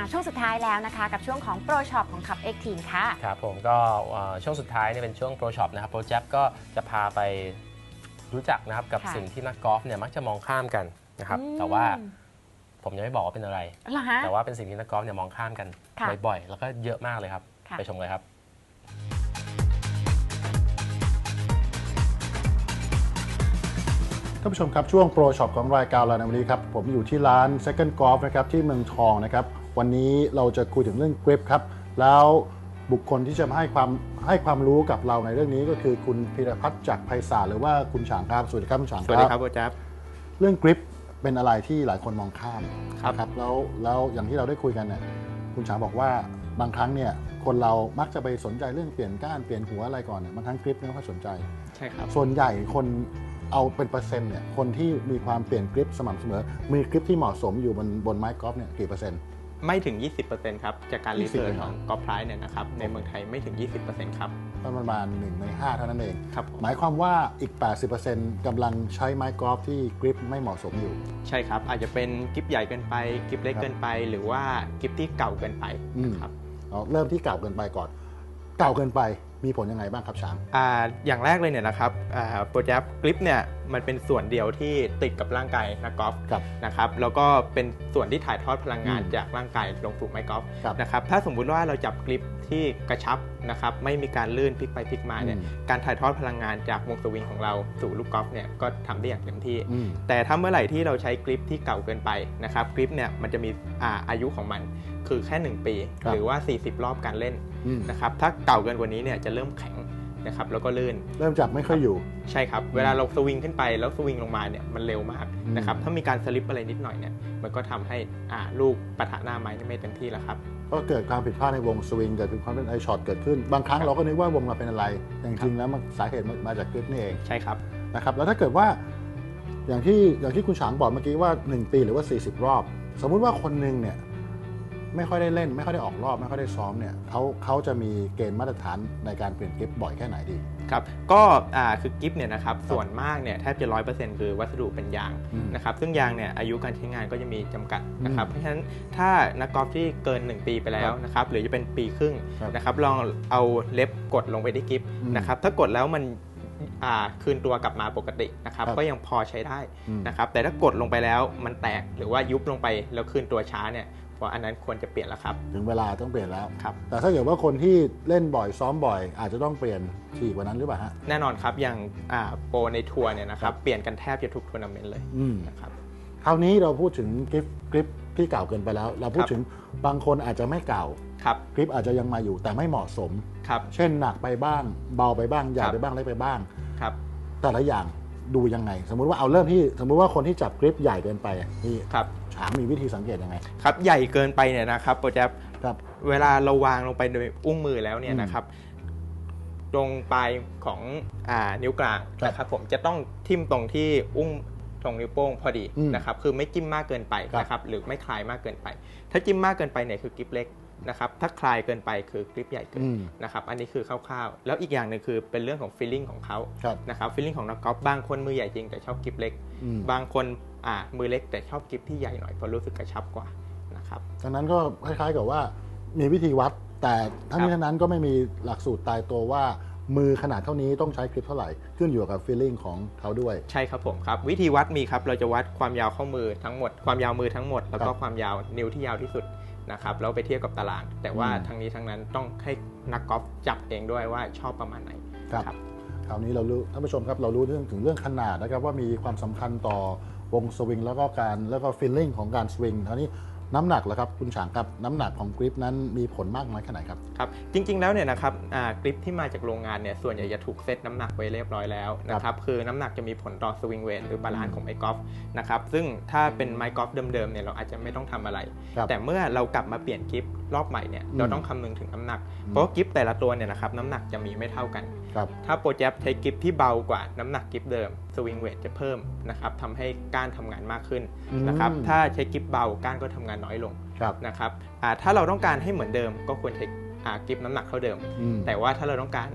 ลับมาช่วงสุดท้ายแล้วนะคะกับช่วงของโปรช็อปของขับ X Team ค่ะ ครับผมก็เอ่อช่วงสุดท้ายเนี่ยเป็นช่วงโปรช็อปนะครับโปรแจบก็จะพาไปรู้จักนะครับกับค่ะสิ่งที่นักกอล์ฟเนี่ยมักจะมองข้ามกันนะครับอืมแต่ว่าผมยังไม่บอกว่าเป็นอะไรเหรอฮะแต่ว่าเป็นสิ่งที่นักกอล์ฟเนี่ยมองข้ามกันค่ะบ่อยๆ แล้วก็เยอะมากเลยครับค่ะไปชมเลยครับท่านผู้ชมครับ ช่วงโปรช็อปของรายการเราในวันนี้ครับ ผมอยู่ที่ร้าน Second Golf นะครับที่เมืองทองนะครับ วันนี้เราจะคุยถึงเรื่องกริปครับ แล้วบุคคลที่จะมาให้ความให้ความรู้กับเราในเรื่องนี้ก็คือคุณพิรพัฒน์จักรไพศาลหรือว่าคุณฉางครับสวัสดีครับคุณฉางสวัสดีครับโปรแจ๊บเรื่องกริปเป็นอะไรที่หลายคนมองข้ามครับนะแล้วแล้วอย่างที่เราได้คุยกันเนี่ยคุณฉางบอกว่าบางครั้งเนี่ยคนเรามักจะไปสนใจเรื่องเปลี่ยนก้านเปลี่ยนหัวอะไรก่อนเนี่ยบางครั้งกริปเนี่ยไม่ค่อยสนใจใช่ครับส่วนใหญ่คนเอาเป็นเปอร์เซ็นต์เนี่ยคนที่มีความเปลี่ยนกริปสม่ำเสมอมีกริปที่เหมาะสมอยู่บนบนไม้กอล์ฟเนี่ยกี่เปอร์เซ็นต์ ไม่ถึง 20%ครับ จากการ20%รีเสิร์ชเลยเหรขอองกอล์ฟไพรส์เนี่ยนะครับ ในเมืองไทยไม่ถึง 20%ครับ ประมาณ1ใน 5 เท่านั้นเอง ครับผมหมายความว่าอีก 80%กำลังใช้ไม้กอล์ฟที่กริปไม่เหมาะสมอยู่ ใช่ครับ อาจจะเป็นกิฟใหญ่เกินไปกิฟเล็กครับเกินไป หรือว่ากิฟที่เก่าเกินไปอืมนะครับเอาเริ่มที่เก่าเกินไปก่อน เก่าเกินไป มีผลยังไงบ้างครับช้างอ่าอย่างแรกเลยเนี่ยนะครับอ่าโปรแจ๊บกริปเนี่ยมันเป็นส่วนเดียวที่ติดกับร่างกายนักกอล์ฟครับนะครับแล้วก็เป็นส่วนที่ถ่ายทอดพลังงานอืมจากร่างกายลงสู่ไม้กอล์ฟครับนะครับถ้าสมมุติว่าเราจับกริปที่กระชับนะครับไม่มีการลื่นพลิกไปพลิกมาเนี่ยอืมการถ่ายทอดพลังงานจากวงสวิงของเราสู่ลูกกอล์ฟเนี่ยก็ทำได้อย่างเต็มที่อืมแต่ถ้าเมื่อไหร่ที่เราใช้กริปที่เก่าเกินไปนะครับกริปเนี่ยมันจะมีอาอายุของมัน คือแค่ 1 ปีครับหรือว่า 40 รอบการเล่นอืมนะครับถ้าเก่าเกินกว่านี้เนี่ยจะเริ่มแข็งนะครับแล้วก็ลื่นเริ่มจากไม่ค่อยอยู่ ใช่ครับเวลาเราสวิงขึ้นไปแล้วสวิงลงมาเนี่ยมันเร็วมากอืมนะครับถ้ามีการสลิปอะไรนิดหน่อยเนี่ยมันก็ทำให้อ่าลูกปะทะหน้าไม้ไม่เต็มที่แล้วครับก็เกิดความผิดพลาดในวงสวิงเกิดเป็นความเป็นไอช็อตเกิดขึ้น บางครั้งเราก็นึกว่าวงเราเป็นอะไรแต่จริงๆแล้วมันสาเหตุมันมาจากกริปนี่เองใช่ครับนะครับแล้วถ้าเกิดว่าอย่างที่อย่างที่คุณฉางบอกเมื่อกี้ว่า 1 ปีหรือว่า 40 รอบ สมมุติว่าคนหนึ่งเนี่ย ไม่ค่อยได้เล่น ไม่ค่อยได้ออกรอบ ไม่ค่อยได้ซ้อมเนี่ยเขาเขาจะมีเกณฑ์มาตรฐานในการเปลี่ยนกริปบ่อยแค่ไหนดี ครับก็อ่าคือกิฟต์เนี่ยนะครับส่วนมากเนี่ยแทบจะร้อยเปอร์เซ็นต์คือวัสดุเป็นยางอืมนะครับซึ่งยางเนี่ยอายุการใช้งานก็จะมีจำกัดนะครับอืมเพราะฉะนั้นถ้านักกอล์ฟที่เกิน 1 ปีไปแล้วนะครับหรือจะเป็นปีครึ่งครับนะครับลองเอาเล็บกดลงไปที่กิฟต์อืมนะครับถ้ากดแล้วมันอ่าคืนตัวกลับมาปกตินะครับครับ ก็ยังพอใช้ได้ อืม นะครับแต่ถ้ากดลงไปแล้วมันแตกหรือว่ายุบลงไปแล้วคืนตัวช้าเนี่ย เพราะอันนั้นควรจะเปลี่ยนแล้วครับ ถึงเวลาต้องเปลี่ยนแล้ว ครับ แต่ถ้าเกิดว่าคนที่เล่นบ่อยซ้อมบ่อย อาจจะต้องเปลี่ยนถี่กว่านั้นหรือเปล่าฮะ แน่นอนครับ อย่างอ่าโปรในทัวร์เนี่ยนะครับ เปลี่ยนกันแทบจะทุกทัวร์นาเมนต์เลยอืม นะครับ คราวนี้เราพูดถึงกริปกริปที่เก่าเกินไปแล้ว เราพูดครับ ถึงบางคนอาจจะไม่เก่าครับ กริปอาจจะยังมาอยู่แต่ไม่เหมาะสม ครับ เช่นหนักไปบ้าง เบาไปบ้างใหญ่ครับไปบ้างเล็กไปบ้าง ครับ แต่ละอย่างดูยังไง สมมุติว่าเอาเริ่มที่สมมุติว่าคนที่จับกริปใหญ่เกินไปอะนี่ครับฉาง มีวิธีสังเกตยังไง ครับใหญ่เกินไปเนี่ยนะครับโปรแจบครับ เวลาเราวางลงไปโดยอุ้งมือแล้วเนี่ยอืมนะครับ ตรงปลายของอ่านิ้วกลางครับนะครับ ผมจะต้องทิ่มตรงที่อุ้งตรงนิ้วโป้งพอดีอืมนะครับ คือไม่จิ้มมากเกินไปครับ นะครับ หรือไม่คลายมากเกินไป ถ้าจิ้มมากเกินไปเนี่ยคือกริปเล็กนะครับ ถ้าคลายเกินไปคือกริปใหญ่เกิน อืมนะครับ อันนี้คือคร่าวๆ แล้วอีกอย่างหนึ่งคือเป็นเรื่องของฟีลลิ่งของเขาครับ นะครับฟีลลิ่งของนักกอล์ฟบางคนมือใหญ่จริงแต่ชอบกริปเล็ก อืม บางคน อ่ามือเล็กแต่ชอบกริปที่ใหญ่หน่อยเพราะรู้สึกกระชับกว่านะครับดังนั้นก็คล้ายๆกับว่ามีวิธีวัด แต่ทั้งนี้ครับทั้งนั้นก็ไม่มีหลักสูตรตายตัวว่ามือขนาดเท่านี้ต้องใช้กริปเท่าไหร่ ขึ้นอยู่กับฟีลลิ่งของเขาด้วย ใช่ครับผมครับ วิธีวัดมีครับเราจะวัดความยาวข้อมือทั้งหมดความยาวมือทั้งหมด แล้วก็ครับความยาวนิ้วที่ยาวที่สุดนะครับแล้วไปเทียบกับตาราง แต่ว่าอืมทั้งนี้ทั้งนั้นต้องให้นักกอล์ฟจับเองด้วยว่าชอบประมาณไหนครับครับคราวนี้เรารู้ท่านผู้ชมครับเรารู้เรื่องถึงเรื่องขนาดนะครับว่ามีความสำคัญต่อ วงสวิงแล้วก็การแล้วก็ฟีลลิ่งของการสวิงคราวนี้น้ำหนักแล้วครับคุณฉางครับน้ำหนักของกริปนั้นมีผลมากน้อยแค่ไหนครับครับ จริง ๆ แล้วเนี่ยนะครับอ่ากริปที่มาจากโรงงานเนี่ยส่วนใหญ่จะถูกเซตน้ำหนักไว้เรียบร้อยแล้วนะครับคือน้ำหนักจะมีผลต่อสวิงเวทหรือบาลานซ์ของไม้กอล์ฟนะครับซึ่งถ้าเป็นไม้กอล์ฟเดิมๆเนี่ยเราอาจจะไม่ต้องทำอะไรครับแต่เมื่อเรากลับมาเปลี่ยนกิฟ รอบใหม่เนี่ยอืมเราต้องคำนึงถึงน้ำหนักอืมเพราะว่ากิฟแต่ละตัวเนี่ยนะครับน้ำหนักจะมีไม่เท่ากันครับถ้าโปรเจกต์ใช้กิฟที่เบากว่าน้ำหนักกิฟเดิมสวิงเวทจะเพิ่มนะครับทำให้ก้านทำงานมากขึ้นนะครับอืมถ้าใช้กิฟเบาก้านก็ทำงานน้อยลงครับนะครับอ่าถ้าเราต้องการให้เหมือนเดิมก็ควรใช้อ่ากิฟน้ำหนักเท่าเดิมอืมแต่ว่าถ้าเราต้องการ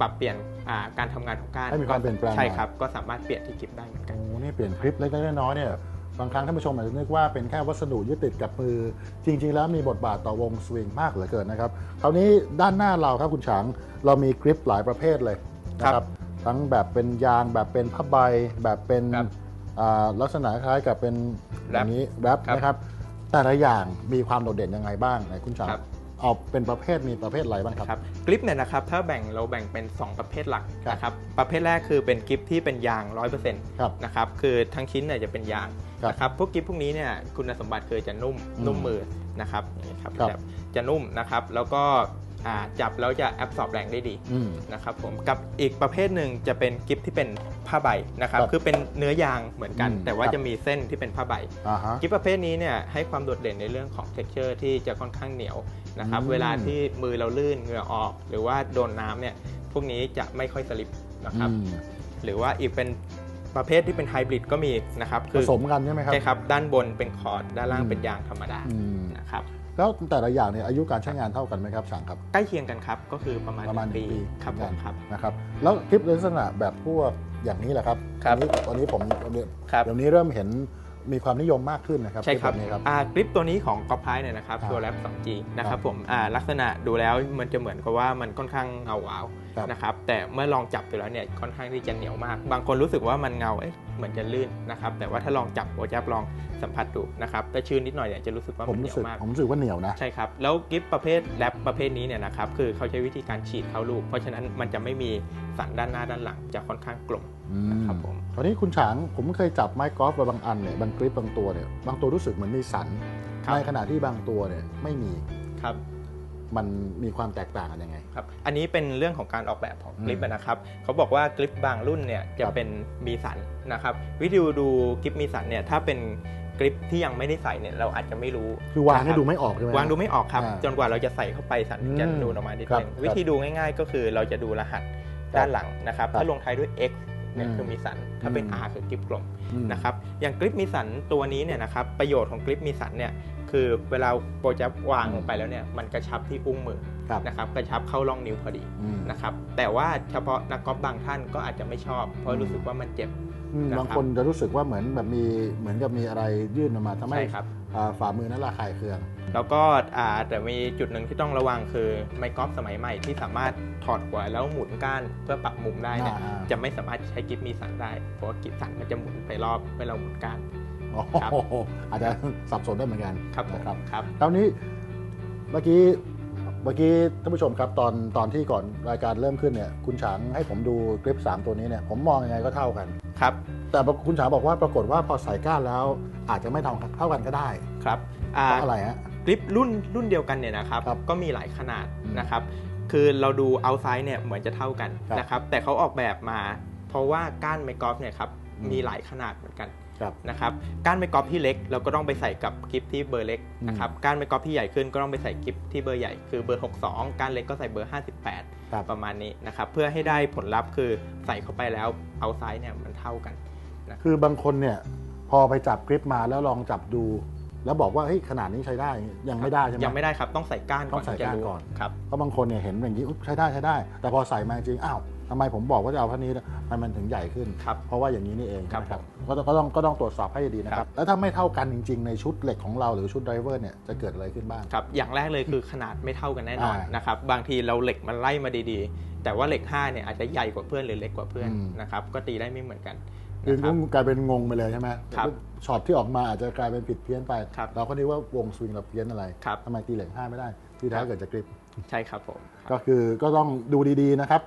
ปรับเปลี่ยนอ่าการทำงานของก้านให้มีความเปลี่ยนแปลงใช่หน่อยครับ ก็สามารถเปลี่ยนที่กิฟได้เหมือนกันโอ้นี่เปลี่ยนคลิปเล็กๆน้อยๆเนี่ย บางครั้งท่านผู้ชมอาจจะนึกว่าเป็นแค่วัสดุยึดติดกับมือ จริง ๆ แล้วมีบทบาทต่อวงสวิงมากเหลือเกินนะครับคราวนี้ด้านหน้าเราครับคุณฉางเรามีกริปหลายประเภทเลยนะคครัรับบทั้งแบบเป็นยางแบบเป็นผ้าใบแบบเป็นครับอ่าลักษณะคล้ายกับเป็นอย่างนี้แรปครับนะครับแต่ละอย่างมีความโดดเด่นยังไงบ้างไหนคุณฉางครับ เอาเป็นประเภทมีประเภทอะไรบ้างครับ ครับกริปเนี่ยนะครับถ้าแบ่งเราแบ่งเป็น 2 ประเภทหลักครับนะครับประเภทแรกคือเป็นกริปที่เป็นยาง 100%ครับนะครับคือทั้งชิ้นเนี่ยจะเป็นยางครับ นะครับพวกกริปพวกนี้เนี่ยคุณสมบัติคือจะนุ่มอืมนุ่มมือนะครับอย่างนี้ครับครับจะจะนุ่มนะครับแล้วก็อ่าจับแล้วจะแอบสอบแรงได้ดีอืมนะครับผมกับอีกประเภทหนึ่งจะเป็นกริปที่เป็นผ้าใบนะครับครับคือเป็นเนื้อยางเหมือนกันอืมแต่ว่าครับจะมีเส้นที่เป็นผ้าใบอ่าฮะกิฟประเภทนี้เนี่ยให้ความโดดเด่นในเรื่องของ texture ที่จะค่อนข้างเหนียวนะครับอืมเวลาที่มือเราลื่นเหงื่อออก หรือว่าโดนน้ำเนี่ยพวกนี้จะไม่ค่อยสลิปนะครับอืมหรือว่าอีกเป็น ประเภทที่เป็นไฮบริดก็มีนะครับผคือสมกันใช่ไหมครับใช่ครับ ด้านบนเป็นคอร์ดด้านล่างอืมเป็นยางธรรมดาอืมนะครับแล้วแต่ละอย่างเนี่ยอายุการใช้งานเท่ากันไหมครับฉางครับใกล้เคียงกันครับก็คือประมาณประมาณหนึ่งหนึ่งปีครับผมครับนะครับแล้วคลิปลักษณะแบบพวกอย่างนี้แหละครับครับอันนี้ตอนนี้ผมเดี๋ยวครับเดี๋ยวนี้เริ่มเห็นมีความนิยมมากขึ้นนะครับใช่ครับลิปแนี้ครับอ่ากริปตัวนี้ของกอพายเนี่ยนะครับครับตัวแรป 2G นะคครัรับบผมอ่าลักษณะดูแล้วมันจะเหมือนกับว่ามันค่อนข้างเงาวาวครับ นะครับแต่เมื่อลองจับดูแล้วเนี่ยค่อนข้างที่จะเหนียวมาก บางคนรู้สึกว่ามันเงาเอ๊ะเหมือนจะลื่นนะครับแต่ว่าถ้าลองจับโอจับลองสัมผัสดูนะครับถ้าชื้นนิดหน่อยเนี่ยจะรู้สึกว่าผมัมนเหนีรู้ยสึกวมากผมรู้สึกว่าเหนียวนะใช่ครับแล้วกิฟประเภทแรปประเภทนี้เนี่ยนะครับคือเขาใช้วิธีการฉีดเข้าลูก เพราะฉะนั้นมันจะไม่มีสันด้านหน้าด้านหลังจะค่อนข้างกลมอืมนะครับผมคราวนี้คุณฉางผมเคยจับไม้กอล์ฟไปบางอันเนี่ยบางกริปบางตัวเนี่ยบางตัวรู้สึกเหมือนมีสันครับในขณะที่บางตัวเนี่ยไม่มีครับ มันมีความแตกต่างกันยังไง ครับ อันนี้เป็นเรื่องของการออกแบบของอืมกริปอะนะครับเขาบอกว่ากริปบางรุ่นเนี่ยจะครับเป็นมีสันนะครับ วิธีดูกริปมีสันเนี่ยถ้าเป็นกริปที่ยังไม่ได้ใส่เนี่ยเราอาจจะไม่รู้คือวางให้นะครับดูไม่ออกใช่ไหมวางดูไม่ออกครับอ่าจนกว่าเราจะใส่เข้าไปสันถึงจะอืมดูออกมานิดครับนึงวิธีดูง่าย ๆ ก็คือเราจะดูรหัสด้านหลังนะครับครับถ้าลงท้ายด้วย X เนี่ยอืมคือมีสันถ้าเป็นอืม R คือกริปกลมอืมนะครับอย่างกริปมีสันตัวนี้เนี่ยนะครับประโยชน์ของกริปมีสันเนี่ยคือเวลาโปรจะวางลงไปแล้วเนี่ยมันกระชับที่อุ้งมือครับนะครับกระชับเข้าร่องนิ้วพอดีอืมนะครับแต่ว่าเฉพาะนักกอล์ฟบางท่านก็อาจจะไม่ชอบ เพราะรู้สึกว่ามันเจ็บอืมนะครับบางคนจะรู้สึกว่าเหมือนแบบมีเหมือนกับมีอะไรยื่นออกมาทำให้ใช่ครับอ่า ฝ่ามือนั้นระคายเคือง แล้วก็อ่าแต่มีจุดหนึ่งที่ต้องระวังคือไมค์กอล์ฟสมัยใหม่ที่สามารถถอดหัวแล้วหมุนก้านเพื่อปรับมุมได้เนี่ยอ่าจะไม่สามารถใช้กิฟมีสันได้ เพราะว่ากิฟสันมันจะหมุนไปรอบเมื่อเราหมุนก้านอ๋อครับอาจจะสับสนได้เหมือนกันครับผมนะครับครับคราวนี้เมื่อกี้เมื่อกี้ท่านผู้ชมครับตอนตอนที่ก่อนรายการเริ่มขึ้นเนี่ยคุณฉางให้ผมดูคลิป 3 ตัวนี้เนี่ยผมมองยังไงก็เท่ากันครับ แต่คุณฉางบอกว่าปรากฏว่าพอใส่ก้านแล้ว อาจจะไม่เท่าเท่ากันก็ได้ครับอ่าเพราะอะไรฮะกริปรุ่นรุ่นเดียวกันเนี่ยนะครับครับก็มีหลายขนาดอืมนะครับ คือเราดูเอาไซด์เนี่ยเหมือนจะเท่ากันครับนะครับ แต่เขาออกแบบมา เพราะว่าก้านไมค์กอล์ฟเนี่ยครับอืมมีหลายขนาดเหมือนกันครับนะครับก้านไมค์กอล์ฟที่เล็กเราก็ต้องไปใส่กับกิฟที่เบอร์เล็กอืมนะครับก้านไมค์กอล์ฟที่ใหญ่ขึ้นก็ต้องไปใส่กิฟที่เบอร์ใหญ่คือเบอร์ 62 ก้านเล็กก็ใส่เบอร์ครับ58 ประมาณนี้นะครับเพื่อให้ได้ผลลัพธ์คือใส่เข้าไปแล้วเอาไซด์เนี่ยมันเท่ากัน คือบางคนเนี่ยพอไปจับคลิปมาแล้วลองจับดู แล้วบอกว่าเฮ้ยขนาดนี้ใช้ได้ยังไม่ได้ใช่ไหมยังไม่ได้ครับต้องใส่ก้านก่อนต้องใส่ถึจะรู้ก้านก่อนครับเพราะบางคนเนี่ยเห็นอย่างนี้อุ๊ยใช้ได้ใช้ได้ แต่พอใส่มาจริงอ้าวทำไมผมบอกว่าจะเอาเท่านี้นะทำไมมันถึงใหญ่ขึ้นครับเพราะว่าอย่างนี้นี่เองครับนะครับก็ต้องก็ต้องก็ต้องตรวจสอบให้ดีนะครับ แล้วถ้าไม่เท่ากันจริง ๆ ในชุดเหล็กของเราหรือชุดไดเวอร์เนี่ยจะเกิดอะไรขึ้นบ้างครับอย่างแรกเลยคือขนาดไม่เท่ากันแน่นอนอ่านนะครับบางทีเราเหล็กมันไล่มาดีๆ แต่ว่าเหล็ก5เนี่ยอาจจะใหญ่กว่าเพื่อนหรือเล็กกว่าเพื่อนอืมนะครับก็ตีได้ไม่เหมือนกัน คือนะครับกลายเป็นงงไปเลยใช่ไหมครับช็อตที่ออกมาอาจจะกลายเป็นผิดเพี้ยนไป ครับเราก็นึกว่าวงสวิงเราเพี้ยนอะไรครับทำไมตีเหล็กห้าไม่ได้ที่แท้ครับ เกิดจากกริป ใช่ครับผมก็คือก็ต้องดูดีๆนะครับ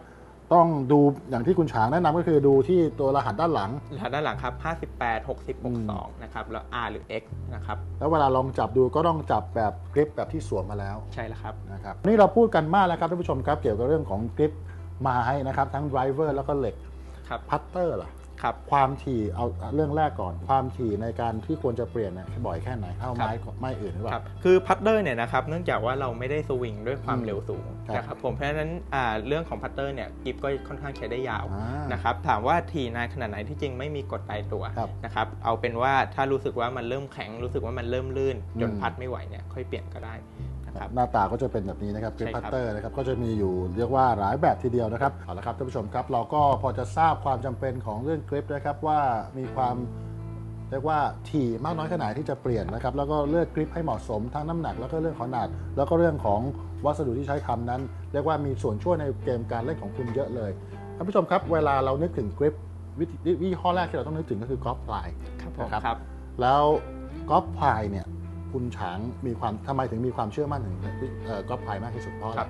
ต้องดูอย่างที่คุณฉางแนะนำก็คือดูที่ตัวรหัสด้านหลังด้านหลังครับ 58 60อืม62 นะครับ แล้ว R หรือ X นะครับ แล้วเวลาลองจับดูก็ต้องจับแบบกริปแบบที่สวมมาแล้ว ใช่แล้วครับ นะครับนี่เราพูดกันมากแล้วครับท่านผู้ชมครับ เกี่ยวกับเรื่องของกริปไม้นะครับ ทั้งไดรเวอร์แล้วก็เหล็กครับ พัตเตอร์ล่ะ ครับ ความถี่เอาเรื่องแรกก่อน ความถี่ในการที่ควรจะเปลี่ยนเนี่ยบ่อยแค่ไหนเท่าไม้ไม้อื่นหรือเปครัล่าบคือพัตเตอร์เนี่ยนะครับเนื่องจากว่าเราไม่ได้สวิงด้วยความอืมเร็วสูงครับนะครับผมเพราะฉะนั้นอ่าเรื่องของพัตเตอร์เนี่ยกิฟก็ค่อนข้างใช้ได้ยาวอ่านะครับถามว่าทีนานขนาดไหนที่จริงไม่มีกฎตายตัวครับนะครับเอาเป็นว่าถ้ารู้สึกว่ามันเริ่มแข็งรู้สึกว่ามันเริ่มลื่น จนอืมพัดไม่ไหวเนี่ยค่อยเปลี่ยนก็ได้ นะครับ หน้าตาก็จะเป็นแบบนี้นะครับกริปใช่ครัพับ ตเตอร์นะครับก็จะมีอยู่เรียกว่าหลายแบบทีเดียวนะครับเอาละครับท่านผู้ชมครับ เราก็พอจะทราบความจำเป็นของเรื่องกริปนะครับว่ามีความเรียกว่าถี่มากน้อยแค่ไหนที่จะเปลี่ยนนะครับแล้วก็เลือกกริปให้เหมาะสมทั้งน้ำหนัก แล้วก็เรื่องของขนาด แล้วก็เรื่องของวัสดุที่ใช้ทำนั้น เรียกว่ามีส่วนช่วยในเกมการเล่นของคุณเยอะเลยท่านผู้ชมครับเวลาเรานึกถึงกริปวิธีวิธีข้อแรกที่เราต้องนึกถึงก็คือกอล์ฟพลายครับผมนะครับครับ แล้วกอล์ฟพลายเนี่ย คุณฉางมีความทำไมถึงมีความเชื่อมั่นถึงเอ่อกอล์ฟพลายมากที่สุดเพราะอะไรครับ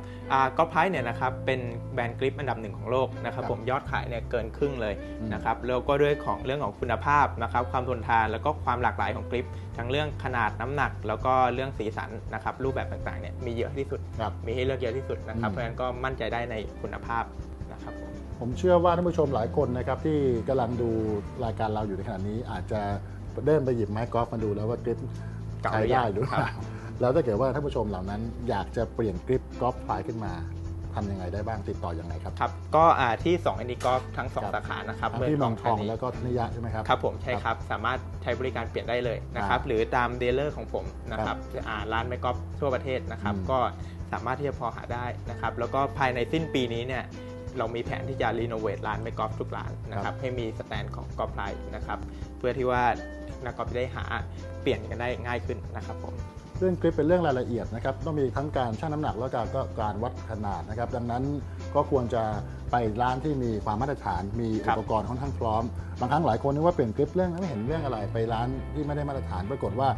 ก็ไพเนี่ยนะครับเป็นแบรนด์กริปอันดับหนึ่งของโลกนะครับครับผมยอดขายเนี่ยเกินครึ่งเลยอืมนะครับแล้วก็ด้วยของเรื่องของคุณภาพนะครับความทนทานแล้วก็ความหลากหลายของกริปทั้งเรื่องขนาดน้ำหนัก แล้วก็เรื่องสีสันนะครับรูปแบบต่างๆเนี่ยมีเยอะที่สุดครับมีให้เลือกเยอะที่สุดนะครับอืมเพราะฉะนั้นก็มั่นใจได้ในคุณภาพนะครับผมผมเชื่อว่าท่านผู้ชมหลายคนนะครับที่กำลังดูรายการเราอยู่ในขณะนี้อาจจะเริ่มไปหยิบไม้กอล์ฟมาดูแล้วว่ากริป เก่าใช้หรือยัได้งหรือเปล่าแล้วถ้าเกิดว่าท่านผู้ชมเหล่านั้นอยากจะเปลี่ยนกริปกอล์ฟพลายขึ้นมาทำยังไงได้บ้างติดต่อยังไงครับครับ ก็อ่าที่2อันนี้ก็ทั้งครับ2สาขานะครับทั้งที่เมืองทองธานีแล้วก็ธนิยะใช่ไหมครับครับผมใช่ครับ สามารถใช้บริการเปลี่ยนได้เลยนะครับอ่าหรือตามเดลเลอร์ของผมนะครับอ่าร้านไมกอฟทั่วประเทศนะครับอืมก็สามารถที่จะพอหาได้นะครับ แล้วก็ภายในสิ้นปีนี้เนี่ย เรามีแผนที่จะรีโนเวทร้านไมกอฟทุกร้านนะครับให้มีสแตนของกอล์ฟไลน์นะครับเพื่อที่ว่านักกอล์ฟจะได้หาเปลี่ยนกันได้ง่ายขึ้นนะครับผมเรื่องกริปเป็นเรื่องรายละเอียดนะครับต้องมีทั้งการชั่งน้ำหนักแล้วก็ก็การวัดขนาดนะครับ ดังนั้นก็ควรจะไปร้านที่มีความมาตรฐานมีครัอุบปกรณ์ค่อนข้างพร้อมบางครั้งหลายคนนึกว่าเปลี่ยนกริปเรื่องไม่เห็นเรื่องอะไรไปร้านที่ไม่ได้มาตรฐานปรากฏว่า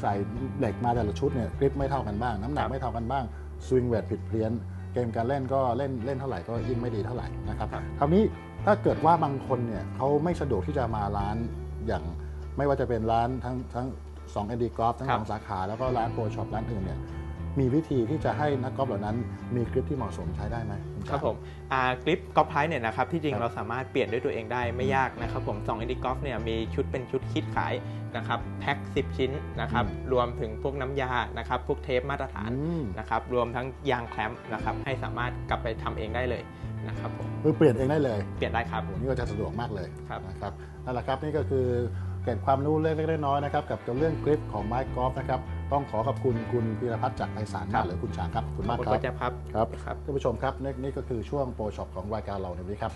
ใส่เหล็กมาแต่ละชุดเนี่ยกริปไม่เท่ากันบ้าง น้ำหนักไม่เท่ากันบ้างสวิงเวทผิดเพี้ยน เกมการเล่นก็เล่นเล่นเท่าไหร่ก็ยิ่งไม่ดีเท่าไหร่นะครับครับคราวนี้ถ้าเกิดว่าบางคนเนี่ยเขาไม่สะดวกที่จะมาร้านอย่างไม่ว่าจะเป็นร้านทั้งทั้งสองเอดีกอล์ฟทั้งครัสบองสาขาแล้วก็ร้านโปรช็อปร้านอื่นเนี่ย มีวิธีที่จะให้นักกอล์ฟเหล่านั้น มีกริปที่เหมาะสมใช้ได้ไหมณครับผมอ่ากริปกอล์ฟไพเนี่ยนะครับที่จริงครับเราสามารถเปลี่ยนด้วยตัวเองได้ไม่ยากนะครับผม2 Indie Golf เนี่ยมีชุดเป็นชุดคิดขายนะครับแพ็ค10 ชิ้นนะครับรวมถึงพวกน้ำยานะครับพวกเทปมาตรฐานอืมนะครับรวมทั้งยางแคลมป์นะครับให้สามารถกลับไปทำเองได้เลยนะครับผมคือเปลี่ยนเองได้เลย เปลี่ยนได้ครับโหนี่ก็จะสะดวกมากเลยครับนะครับนั่นแหละครับนี่ก็คือเกร็ดความรู้เล็กๆน้อยๆนะครับกับเรื่องกริปของไม้กอล์ฟนะครับ ต้องขอขอบคุณคุณพีรพัฒน์จากไพศาลมากหรือคุณฉางครับขอบคุณขอมาบกคุณคโค้รัชบแจ๊บครับครับครับท่านผู้ชมครับนี่นี่ก็คือช่วงโปรช็อปของรายการเราในวันนี้ครับ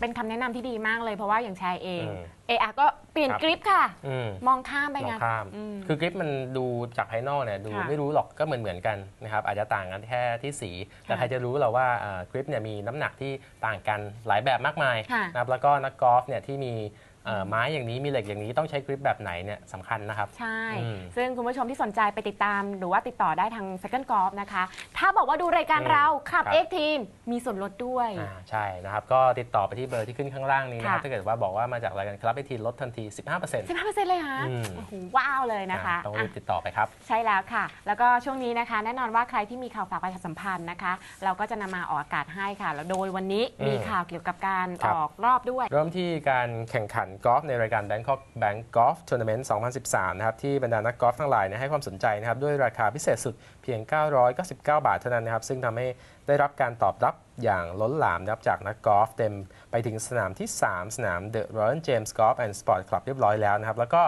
เป็นคำแนะนำที่ดีมากเลยเพราะว่าอย่างแชร์เองอืมเออะก็เปลี่ยนครับ กริปค่ะ อืม มองข้ามไปมไงองข้าม อืมคือกริปมันดูจากภายนอกเนี่ยดูค่ะไม่รู้หรอกก็เหมือนเหมือนๆกันนะครับอาจจะต่างกันแค่ที่สี แต่ค่ะใครจะรู้เราว่าอ่ากริปเนี่ยมีน้ำหนักที่ต่างกันหลายแบบมากมายค่ะนะครับแล้วก็นักกอล์ฟเนี่ยที่มีเอ่อ ไม้อย่างนี้มีเหล็กอย่างนี้ต้องใช้กริปแบบไหนเนี่ยสำคัญนะครับ ใช่ อืม ซึ่งคุณผู้ชมที่สนใจไปติดตามหรือว่าติดต่อได้ทาง Second Golf นะคะ ถ้าบอกว่าดูรายการอืมเราขับ ครับเอ็กทีมมีส่วนลดด้วย อ่าใช่นะครับ ก็ติดต่อไปที่เบอร์ที่ขึ้นข้างล่างนี้นะครับค่ะ ถ้าเกิดว่าบอกว่ามาจากรายการครับไอทีลดทันที 15% 15%เลยฮะอืม โอ้โหว้าวเลยนะคะอ่าต้องอะรีบติดต่อไปครับ ใช่แล้วค่ะ แล้วก็ช่วงนี้นะคะ แน่นอนว่าใครที่มีข่าวฝากประชาสัมพันธ์นะคะ เราก็จะนำมาออกอากาศให้ค่ะ แล้วโดยวันนี้อืมมีข่าวเกี่ยวกับการครัอบอกรอบด้วย เริ่มที่การแข่งขันกอล์ฟในรายการ Bangkok Bank Golf Tournament 2013 นะครับที่บรรดานักกอล์ฟทั้งหลายให้ความสนใจนะครับด้วยราคาพิเศษสุดเพียง 999 บาทเท่านั้นนะครับซึ่งทำให้ได้รับการตอบรับอย่างล้นหลามนะครับจากนักกอล์ฟเต็มไปถึงสนามที่ 3 สนาม The Royal James Golf and Sport Club เรียบร้อยแล้วนะครับ แล้วก็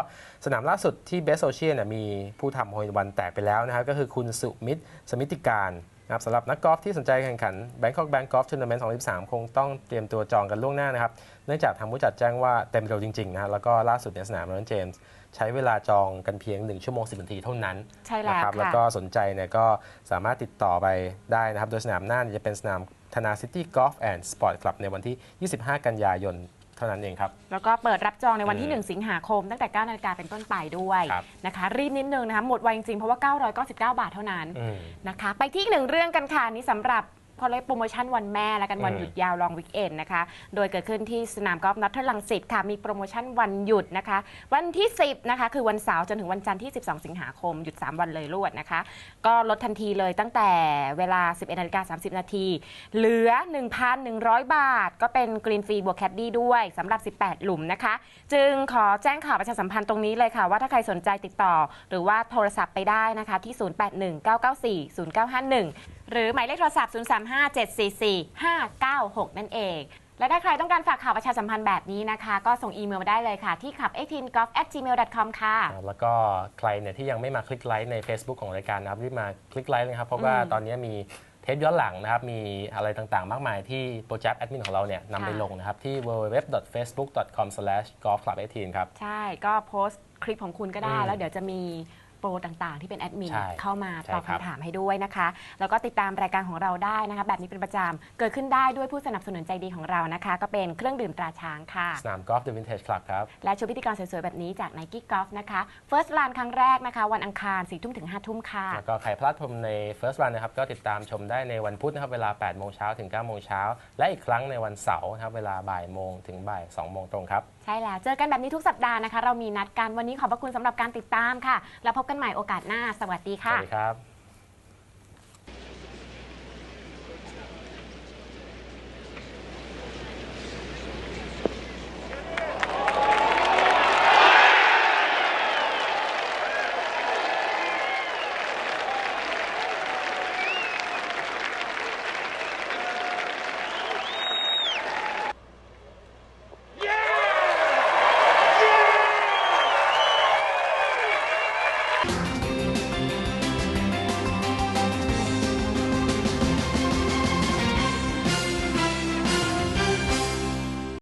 สนามล่าสุดที่ Best Ocean เนี่ยมีผู้ทำโฮลวันแตกไปแล้วนะครับก็คือคุณสุมิตรสมิติการ นะครับสำหรับนักกอล์ฟที่สนใจแข่งขัน Bangkok Bank Golf Tournament 2013 คงต้องเตรียมตัวจองกันล่วงหน้านะครับ เนื่องจากทางผู้จัดแจ้งว่าเต็มเร็วจริงๆนะฮะแล้วก็ล่าสุดในยสนามโรนเจมส์ใช้เวลาจองกันเพียง 1 ชั่วโมง 10 นาทีเท่านั้นใช่แล้วนะครับ ค่ะ แล้วก็สนใจเนี่ยก็สามารถติดต่อไปได้นะครับ โดยสนามหน้าเนี่ยจะเป็นสนามธนาซิตี้กอล์ฟแอนด์สปอร์ตคลับในวันที่ 25 กันยายน เท่านั้นเองครับ แล้วก็เปิดรับจองในวันที่อืม1สิงหาคม ตั้งแต่ 9 นาฬิกาเป็นต้นไปด้วยครับ นะคะ รีบนิดนึงนะคะหมดไวจริงๆเพราะว่า 999 บาทเท่านั้นอืม นะคะ ไปที่อีกหนึ่งเรื่องกันค่ะนี่สำหรับ พอเลยโปรโมชั่นวันแม่และกันวันอืมหยุดยาวลองวิกเอนนะคะ โดยเกิดขึ้นที่สนามกอล์ฟนัทเทอร์ลังสิตค่ะมีโปรโมชั่นวันหยุดนะคะ วันที่ 10นะคะคือวันเสาร์จนถึงวันจันทร์ที่ 12 สิงหาคมหยุด 3 วันเลยรวดนะคะ ก็ลดทันทีเลยตั้งแต่เวลา 11นาฬิกา30 นาที เหลือ 1,100 บาท ก็เป็นกรีนฟรีบวกแคดดี้ด้วยสำหรับ 18 หลุมนะคะ จึงขอแจ้งข่าวประชาสัมพันธ์ตรงนี้เลยค่ะ ว่าถ้าใครสนใจติดต่อ หรือว่าโทรศัพท์ไปได้นะคะที่ 0819940951 หรือหมายเลขโทรศัพท์ 0357445596 นั่นเอง และถ้าใครต้องการฝากข่าวประชาสัมพันธ์แบบนี้นะคะ ก็ส่งอีเมลมาได้เลยค่ะ ที่ขับ 18golf@gmail.com ค่ะ ครับแล้วก็ใครเนี่ยที่ยังไม่มาคลิกไลค์ใน Facebook ของรายการนะครับรีบมาคลิกไลค์เลยครับ เพราะว่าอืมตอนนี้มีเทปย้อนหลังนะครับ มีอะไรต่างๆ มากมายที่โปรเจกต์แอดมินของเราเนี่ยนำไปค่ะลงนะครับ ที่ www.facebook.com/golfclub18 ครับ ใช่ ก็โพสต์คลิปของคุณก็ได้อืมแล้วเดี๋ยวจะมี โปรต่างๆ ที่เป็นแอดมินใช่เข้ามาใช่ตอบครับ คำถามให้ด้วยนะคะ แล้วก็ติดตามรายการของเราได้นะคะ แบบนี้เป็นประจำเกิดขึ้นได้ด้วยผู้สนับสนุนใจดีของเรานะคะ ก็เป็นเครื่องดื่มตราช้างค่ะ สนามกอล์ฟ The Vintage Club ครับ และชุดพิธีกรสวยๆ แบบนี้จาก Nike Golf นะคะ First Run ครั้งแรกนะคะ วันอังคาร4ทุ่มถึง5ทุ่มค่ะ แล้วก็ใครพลาดชมใน First Run นะครับ ก็ติดตามชมได้ในวันพุธนะครับ เวลา 8 โมงเช้าถึง 9 โมงเช้า และอีกครั้งในวันเสาร์นะครับ เวลาบ่ายโมงถึงบ่าย 2 โมงตรงครับใช่แล้ว เจอกันแบบนี้ทุกสัปดาห์นะคะ เรามีนัดกันวันนี้ขอบพระคุณสำหรับการติดตามค่ะ แล้วพบกันใหม่โอกาสหน้า สวัสดีสค่ะ วัสดีครับ